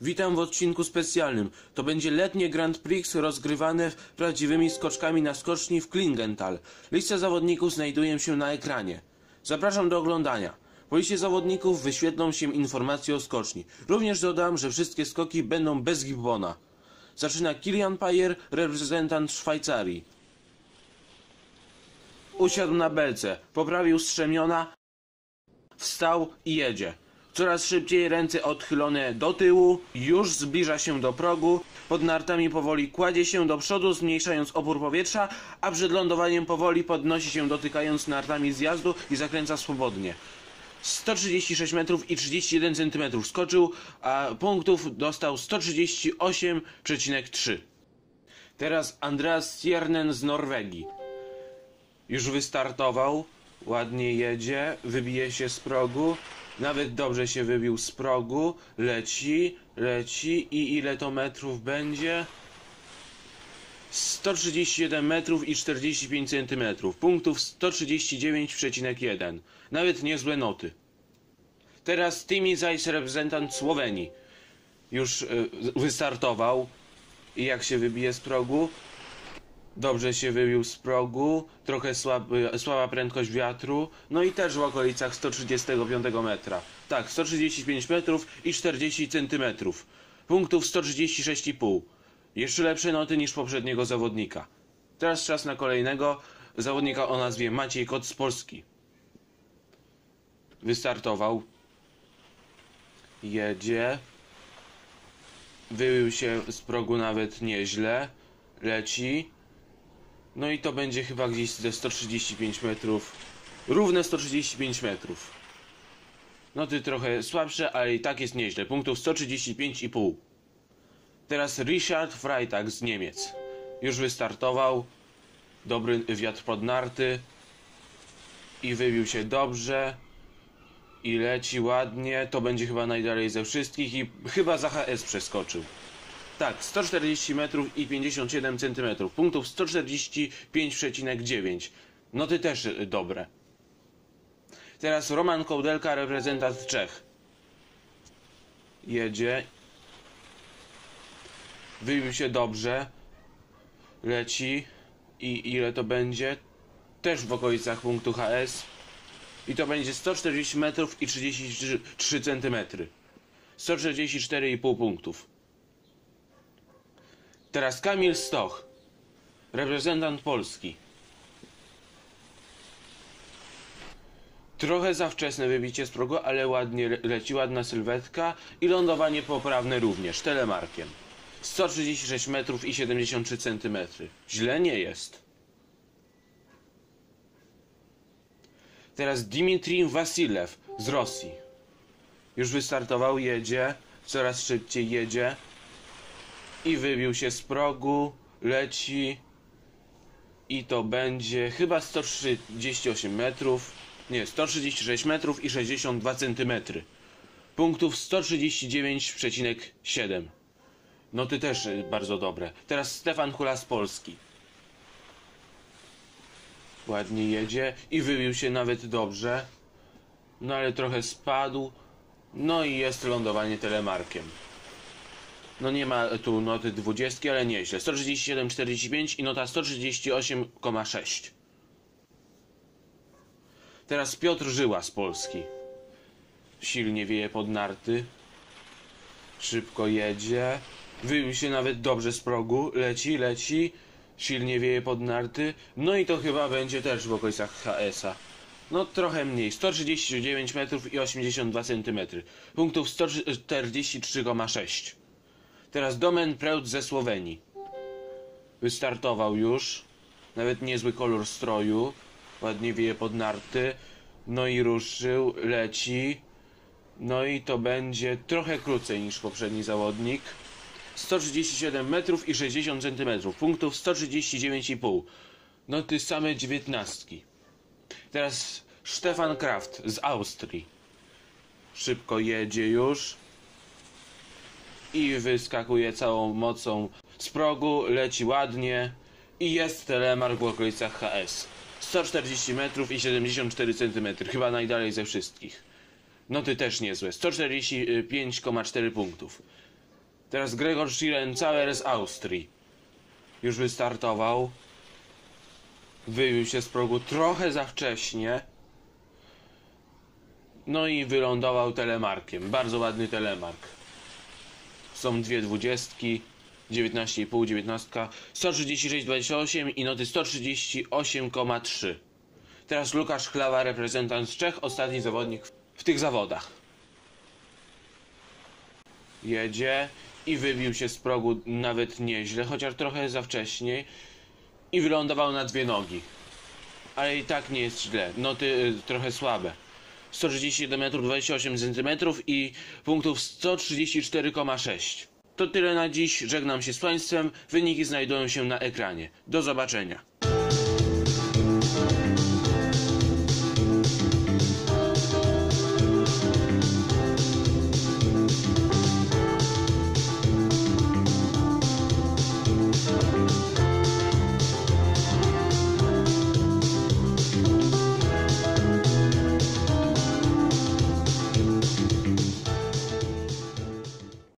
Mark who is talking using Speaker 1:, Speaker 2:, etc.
Speaker 1: Witam w odcinku specjalnym. To będzie letnie Grand Prix rozgrywane prawdziwymi skoczkami na skoczni w Klingenthal. Lista zawodników znajduje się na ekranie. Zapraszam do oglądania. Po liście zawodników wyświetlą się informacje o skoczni. Również dodam, że wszystkie skoki będą bez gibbona. Zaczyna Kilian Payer, reprezentant Szwajcarii. Usiadł na belce, poprawił strzemiona, Wstał i jedzie. Coraz szybciej ręce odchylone do tyłu, już zbliża się do progu, pod nartami powoli kładzie się do przodu, zmniejszając opór powietrza, a przed lądowaniem powoli podnosi się dotykając nartami zjazdu i zakręca swobodnie. 136 metrów i 31 centymetrów skoczył, a punktów dostał 138,3. Teraz Andreas Stjernen z Norwegii. Już wystartował, ładnie jedzie, wybije się z progu, nawet dobrze się wybił z progu, leci, leci i ile to metrów będzie? 137 metrów i 45 centymetrów, punktów 139,1. Nawet niezłe noty. Teraz Timi Zajs, reprezentant Słowenii. Już y, wystartował i jak się wybije z progu? Dobrze się wybił z progu, trochę słaby, słaba prędkość wiatru, no i też w okolicach 135 metra. Tak, 135 metrów i 40 centymetrów. Punktów 136,5. Jeszcze lepsze noty niż poprzedniego zawodnika. Teraz czas na kolejnego zawodnika o nazwie Maciej Kot z Polski. Wystartował. Jedzie. Wybił się z progu nawet nieźle. Leci. No i to będzie chyba gdzieś ze 135 metrów. Równe 135 metrów. Noty trochę słabsze, ale i tak jest nieźle. Punktów 135,5. Teraz Richard Freitag z Niemiec. Już wystartował. Dobry wiatr pod narty. I wybił się dobrze. I leci ładnie. To będzie chyba najdalej ze wszystkich. I chyba za HS przeskoczył. Tak, 140 metrów i 57 centymetrów. Punktów 145,9. Noty też y, dobre. Teraz Roman Kołdelka, reprezentant Czech. Jedzie. Wybił się dobrze. Leci. I ile to będzie? Też w okolicach punktu HS. I to będzie 140 metrów i 33 centymetry. 144,5 punktów. Teraz Kamil Stoch, reprezentant Polski. Trochę za wczesne wybicie z progu, ale ładnie le- leci, ładna sylwetka i lądowanie poprawne również, telemarkiem. 136 metrów i 73 centymetry. Źle nie jest. Teraz Dmitrij Wasilew z Rosji. Już wystartował, jedzie, coraz szybciej jedzie i wybił się z progu, leci i to będzie chyba 138 metrów, nie, 136 metrów i 62 centymetry. Punktów 139,7. Noty też y, bardzo dobre. Teraz Stefan Hula z Polski. Ładnie jedzie i wybił się nawet dobrze. No ale trochę spadł. No i jest lądowanie telemarkiem. No nie ma tu noty 20, ale nieźle. 137,45 i nota 138,6. Teraz Piotr Żyła z Polski. Silnie wieje pod narty. Szybko jedzie. Wybił się nawet dobrze z progu. Leci, leci. Silnie wieje pod narty. No i to chyba będzie też w okolicach HS-a. No trochę mniej. 139 metrów i 82 centymetry. Punktów 143,6. Teraz Domen Preut ze Słowenii. Wystartował już. Nawet niezły kolor stroju. Ładnie wieje pod narty. No i ruszył, leci. No i to będzie trochę krócej niż poprzedni zawodnik. 137 metrów i 60 centymetrów. Punktów 139,5. No ty same dziewiętnastki. Teraz Stefan Kraft z Austrii. Szybko jedzie już i wyskakuje całą mocą z progu, leci ładnie I jest telemark w okolicach HS. 140 metrów i 74 cm, chyba najdalej ze wszystkich. Noty też niezłe, 145,4 punktów. Teraz Gregor Schlierencauer z Austrii. Już wystartował. Wybił się z progu trochę za wcześnie. No i wylądował telemarkiem. Bardzo ładny telemark. Są dwie dwudziestki. 19,5, 19, 136,28 i noty 138,3. Teraz Łukasz Chlawa, reprezentant z Czech, ostatni zawodnik w tych zawodach. Jedzie i wybił się z progu nawet nieźle, chociaż trochę za wcześnie i wylądował na dwie nogi. Ale i tak nie jest źle. Noty y, trochę słabe. 137 metrów 28 cm i punktów 134,6. To tyle na dziś. Żegnam się z Państwem. Wyniki znajdują się na ekranie. Do zobaczenia.